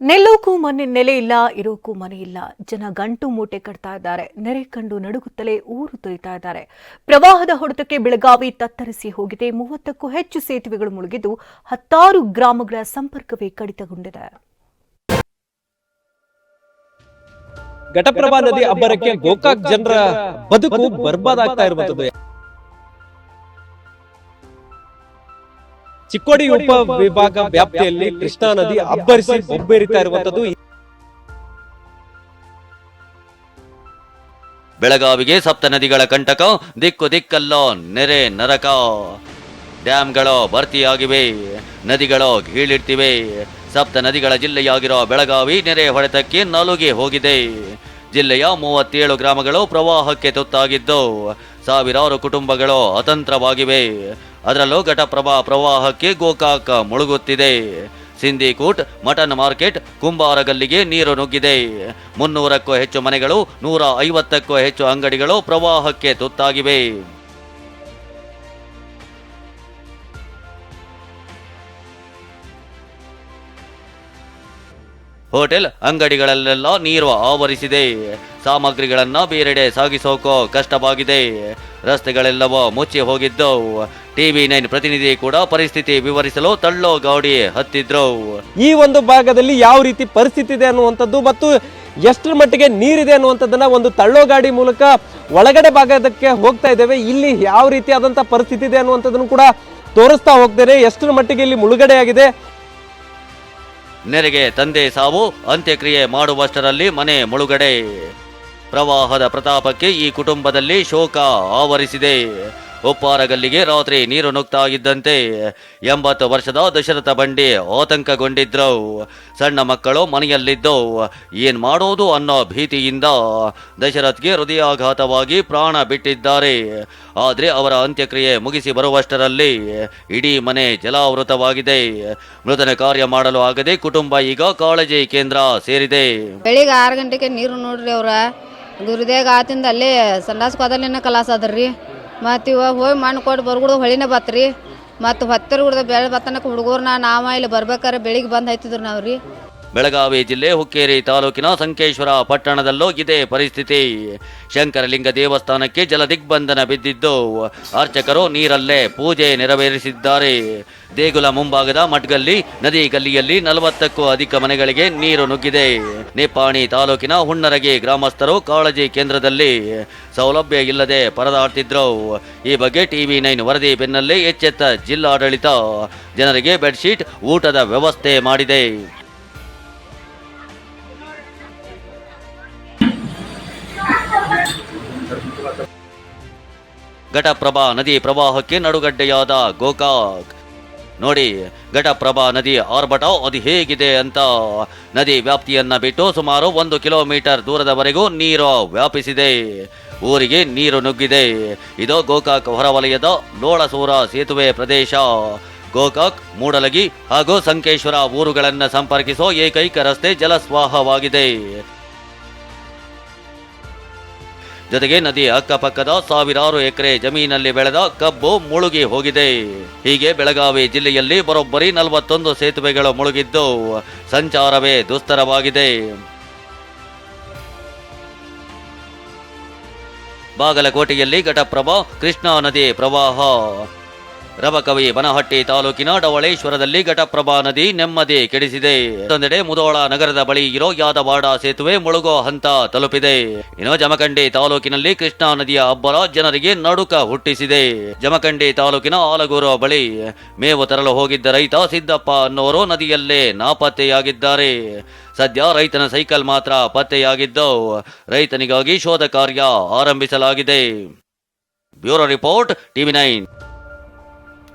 ನಿಲ್ಲೋಕು ಮನೆ ನೆಲೆ ಇಲ್ಲ ಇರೋಕ್ಕೂ ಮನೆ ಇಲ್ಲ. ಜನ ಗಂಟು ಮೂಟೆ ಕಟ್ತಾ ಇದ್ದಾರೆ. ನೆರೆ ಕಂಡು ನಡುಗುತ್ತಲೇ ಊರು ತೊಯ್ತಾ ಇದ್ದಾರೆ. ಪ್ರವಾಹದ ಹೊಡೆತಕ್ಕೆ ಬೆಳಗಾವಿ ತತ್ತರಿಸಿ ಹೋಗಿದೆ. ಮೂವತ್ತಕ್ಕೂ ಹೆಚ್ಚು ಸೇತುವೆಗಳು ಮುಳುಗಿದ್ದು ಹತ್ತಾರು ಗ್ರಾಮಗಳ ಸಂಪರ್ಕವೇ ಕಡಿತಗೊಂಡಿದೆ. ಘಟಪ್ರಭಾ ನದಿ ಅಬ್ಬರಕ್ಕೆ ಗೋಕಾಕ್ ಜನರ ಬದುಕು ಬರ್ಬಾದಾಗ್ತಾ ಇರುವಂತದ್ದು ಚಿಕ್ಕೋಡಿ ಉಪ ವಿಭಾಗ ವ್ಯಾಪ್ತಿಯಲ್ಲಿ ಕೃಷ್ಣಾ ನದಿ ಅಬ್ಬರಿಸಿ ಬೊಬ್ಬೇರಿತಾ ಇರುವಂತದ್ದು ಬೆಳಗಾವಿಗೆ ಸಪ್ತ ನದಿಗಳ ಕಂಟಕ, ದಿಕ್ಕು ದಿಕ್ಕಲ್ಲೋ ನೆರೆ ನರಕ. ಡ್ಯಾಮ್ಗಳು ಭರ್ತಿಯಾಗಿವೆ, ನದಿಗಳು ಗೀಳಿಡ್ತಿವೆ ಸಪ್ತ ನದಿಗಳ ಜಿಲ್ಲೆಯಾಗಿರೋ ಬೆಳಗಾವಿ ನೆರೆ ಹೊಡೆತಕ್ಕೆ ನಲುಗಿ ಹೋಗಿದೆ. ಜಿಲ್ಲೆಯ ಮೂವತ್ತೇಳು ಗ್ರಾಮಗಳು ಪ್ರವಾಹಕ್ಕೆ ತುತ್ತಾಗಿದ್ದು, ಸಾವಿರಾರು ಕುಟುಂಬಗಳು ಅತಂತ್ರವಾಗಿವೆ. ಅದರಲ್ಲೂ ಘಟಪ್ರಭಾ ಪ್ರವಾಹಕ್ಕೆ ಗೋಕಾಕ ಮುಳುಗುತ್ತಿದೆ. ಸಿಂಧಿಕೂಟ್, ಮಟನ್ ಮಾರ್ಕೆಟ್, ಕುಂಬಾರಗಲ್ಲಿಗೆ ನೀರು ನುಗ್ಗಿದೆ. ಮುನ್ನೂರಕ್ಕೂ ಹೆಚ್ಚು ಮನೆಗಳು ನೂರ ಐವತ್ತಕ್ಕೂ ಹೆಚ್ಚು ಅಂಗಡಿಗಳು ಪ್ರವಾಹಕ್ಕೆ ತುತ್ತಾಗಿವೆ. ಹೋಟೆಲ್ ಅಂಗಡಿಗಳಲ್ಲೆಲ್ಲ ನೀರು ಆವರಿಸಿದೆ. ಸಾಮಗ್ರಿಗಳನ್ನ ಬೇರೆಡೆ ಸಾಗಿಸೋಕೋ ಕಷ್ಟವಾಗಿದೆ. ರಸ್ತೆಗಳೆಲ್ಲವೂ ಮುಚ್ಚಿ ಹೋಗಿದ್ದು ಟಿವಿ ನೈನ್ ಪ್ರತಿನಿಧಿ ಕೂಡ ಪರಿಸ್ಥಿತಿ ವಿವರಿಸಲು ತಳ್ಳೋ ಗಾಡಿ ಹತ್ತಿದ್ರು. ಈ ಒಂದು ಭಾಗದಲ್ಲಿ ಯಾವ ರೀತಿ ಪರಿಸ್ಥಿತಿ ಇದೆ ಅನ್ನುವಂಥದ್ದು ಮತ್ತು ಎಷ್ಟರ ಮಟ್ಟಿಗೆ ನೀರಿದೆ ಅನ್ನುವಂಥದ್ದನ್ನ ಒಂದು ತಳ್ಳೋ ಗಾಡಿ ಮೂಲಕ ಒಳಗಡೆ ಭಾಗದಕ್ಕೆ ಹೋಗ್ತಾ ಇದ್ದೇವೆ. ಇಲ್ಲಿ ಯಾವ ರೀತಿಯಾದಂಥ ಪರಿಸ್ಥಿತಿ ಇದೆ ಅನ್ನುವಂಥದ್ದನ್ನು ಕೂಡ ತೋರಿಸ್ತಾ ಹೋಗ್ತೇನೆ. ಎಷ್ಟರ ಮಟ್ಟಿಗೆ ಇಲ್ಲಿ ಮುಳುಗಡೆ ಆಗಿದೆ? ನೆರೆಗೆ ತಂದೆ ಸಾವು ಅಂತ್ಯಕ್ರಿಯೆ ಮಾಡುವಷ್ಟರಲ್ಲಿ ಮನೆ ಮುಳುಗಡೆ. ಪ್ರವಾಹದ ಪ್ರತಾಪಕ್ಕೆ ಈ ಕುಟುಂಬದಲ್ಲಿ ಶೋಕ ಆವರಿಸಿದೆ. ಉಪ್ಪಾರಗಲ್ಲಿಗೆ ರಾತ್ರಿ ನೀರು ನುಗ್ತಾ ಇದ್ದಂತೆ ಎಂಬತ್ತು ವರ್ಷದ ದಶರಥ ಬಂಡಿ ಆತಂಕಗೊಂಡಿದ್ರು ಸಣ್ಣ ಮಕ್ಕಳು ಮನೆಯಲ್ಲಿದ್ದವು. ಏನ್ ಮಾಡೋದು ಅನ್ನೋ ಭೀತಿಯಿಂದ ದಶರಥ್ಗೆ ಹೃದಯಾಘಾತವಾಗಿ ಪ್ರಾಣ ಬಿಟ್ಟಿದ್ದಾರೆ. ಆದರೆ ಅವರ ಅಂತ್ಯಕ್ರಿಯೆ ಮುಗಿಸಿ ಬರುವಷ್ಟರಲ್ಲಿ ಇಡೀ ಮನೆ ಜಲಾವೃತವಾಗಿದೆ. ಮೃತನ ಕಾರ್ಯ ಮಾಡಲು ಆಗದೆ ಕುಟುಂಬ ಈಗ ಕಾಳಜಿ ಕೇಂದ್ರ ಸೇರಿದೆ. ಬೆಳಿಗ್ಗೆ ಆರು ಗಂಟೆಗೆ ನೀರು ನೋಡ್ರಿ ಅವ್ರ. ಹೃದಯ ಆತಿಂದ ಅಲ್ಲೇ ಕಲಾಸ ಮತ್ತು ಇವಾಗ ಹೋಗಿ ಮಣ್ಣು ಕೊಟ್ಟು ಬರ್ಗುಡ್ದು ಹೊಳಿನೇ ಬತ್ರಿ. ಮತ್ತು ಹತ್ತಿರ ಗುಡ್ದ ಬೆಳೆ ಬತ್ತನಕ್ಕೆ ಹುಡುಗರ್ನ ನಾವ ಇಲ್ಲಿ ಬರ್ಬೇಕಾರೆ ಬೆಳಿಗ್ಗೆ ಬಂದು ಹೈತಿದ್ರು ನಾವು ರೀ ಬೆಳಗಾವಿ ಜಿಲ್ಲೆ ಹುಕ್ಕೇರಿ ತಾಲೂಕಿನ ಸಂಕೇಶ್ವರ ಪಟ್ಟಣದಲ್ಲೂ ಇದೇ ಪರಿಸ್ಥಿತಿ. ಶಂಕರಲಿಂಗ ದೇವಸ್ಥಾನಕ್ಕೆ ಜಲ ದಿಗ್ಬಂಧನ ಬಿದ್ದಿದ್ದು, ಅರ್ಚಕರು ನೀರಲ್ಲೇ ಪೂಜೆ ನೆರವೇರಿಸಿದ್ದಾರೆ. ದೇಗುಲ ಮುಂಭಾಗದ ಮಡ್ಗಲ್ಲಿ, ನದಿ ಗಲ್ಲಿಯಲ್ಲಿ ನಲವತ್ತಕ್ಕೂ ಅಧಿಕ ಮನೆಗಳಿಗೆ ನೀರು ನುಗ್ಗಿದೆ. ನೇಪಾಣಿ ತಾಲೂಕಿನ ಹುಣ್ಣರಗಿ ಗ್ರಾಮಸ್ಥರು ಕಾಳಜಿ ಕೇಂದ್ರದಲ್ಲಿ ಸೌಲಭ್ಯ ಇಲ್ಲದೆ ಪರದಾಡ್ತಿದ್ರು. ಈ ಬಗ್ಗೆ ಟಿವಿ ನೈನ್ ವರದಿ ಬೆನ್ನಲ್ಲೇ ಎಚ್ಚೆತ್ತ ಜಿಲ್ಲಾಡಳಿತ ಜನರಿಗೆ ಬೆಡ್ಶೀಟ್ ಊಟದ ವ್ಯವಸ್ಥೆ ಮಾಡಿದೆ. ಘಟಪ್ರಭಾ ನದಿ ಪ್ರವಾಹಕ್ಕೆ ನಡುಗಡ್ಡೆಯಾದ ಗೋಕಾಕ್. ನೋಡಿ, ಘಟಪ್ರಭಾ ನದಿ ಆರ್ಭಟ ಅದು ಹೇಗಿದೆ ಅಂತ. ನದಿ ವ್ಯಾಪ್ತಿಯನ್ನ ಬಿಟ್ಟು ಸುಮಾರು ಒಂದು ಕಿಲೋಮೀಟರ್ ದೂರದವರೆಗೂ ನೀರು ವ್ಯಾಪಿಸಿದೆ. ಊರಿಗೆ ನೀರು ನುಗ್ಗಿದೆ. ಇದು ಗೋಕಾಕ್ ಹೊರವಲಯದ ಲೋಳಸೂರ ಸೇತುವೆ ಪ್ರದೇಶ. ಗೋಕಾಕ್, ಮೂಡಲಗಿ ಹಾಗೂ ಸಂಕೇಶ್ವರ ಊರುಗಳನ್ನು ಸಂಪರ್ಕಿಸೋ ಏಕೈಕ ರಸ್ತೆ ಜಲಸ್ವಾಹವಾಗಿದೆ. ಜೊತೆಗೆ ನದಿ ಅಕ್ಕಪಕ್ಕದ ಸಾವಿರಾರು ಎಕರೆ ಜಮೀನಲ್ಲಿ ಬೆಳೆದ ಕಬ್ಬು ಮುಳುಗಿ ಹೋಗಿದೆ. ಹೀಗೆ ಬೆಳಗಾವಿ ಜಿಲ್ಲೆಯಲ್ಲಿ ಬರೋಬ್ಬರಿ ನಲವತ್ತೊಂದು ಸೇತುವೆಗಳು ಮುಳುಗಿದ್ದು ಸಂಚಾರವೇ ದುಸ್ತರವಾಗಿದೆ. ಬಾಗಲಕೋಟೆಯಲ್ಲಿ ಘಟಪ್ರಭಾ, ಕೃಷ್ಣಾ ನದಿ ಪ್ರವಾಹ. ರಬಕವಿ ಬನಹಟ್ಟಿ ತಾಲೂಕಿನ ಡವಳೇಶ್ವರದಲ್ಲಿ ಘಟಪ್ರಭಾ ನದಿ ನೆಮ್ಮದಿ ಕೆಡಿಸಿದೆ. ಮತ್ತೊಂದೆಡೆ ಮುದೋಳ ನಗರದ ಬಳಿ ಇರೋ ಯಾದವಾಡ ಸೇತುವೆ ಮುಳುಗೋ ಹಂತ ತಲುಪಿದೆ. ಇನ್ನು ಜಮಖಂಡಿ ತಾಲೂಕಿನಲ್ಲಿ ಕೃಷ್ಣಾ ನದಿಯ ಅಬ್ಬರ ಜನರಿಗೆ ನಡುಕ ಹುಟ್ಟಿಸಿದೆ. ಜಮಖಂಡಿ ತಾಲೂಕಿನ ಆಲಗೂರು ಬಳಿ ಮೇವು ತರಲು ಹೋಗಿದ್ದ ರೈತ ಸಿದ್ದಪ್ಪ ಅನ್ನೋರು ನದಿಯಲ್ಲೇ ನಾಪತ್ತೆಯಾಗಿದ್ದಾರೆ. ಸದ್ಯ ರೈತನ ಸೈಕಲ್ ಮಾತ್ರ ಪತ್ತೆಯಾಗಿದ್ದು, ರೈತನಿಗಾಗಿ ಶೋಧ ಕಾರ್ಯ ಆರಂಭಿಸಲಾಗಿದೆ. Bureau report, TV nine.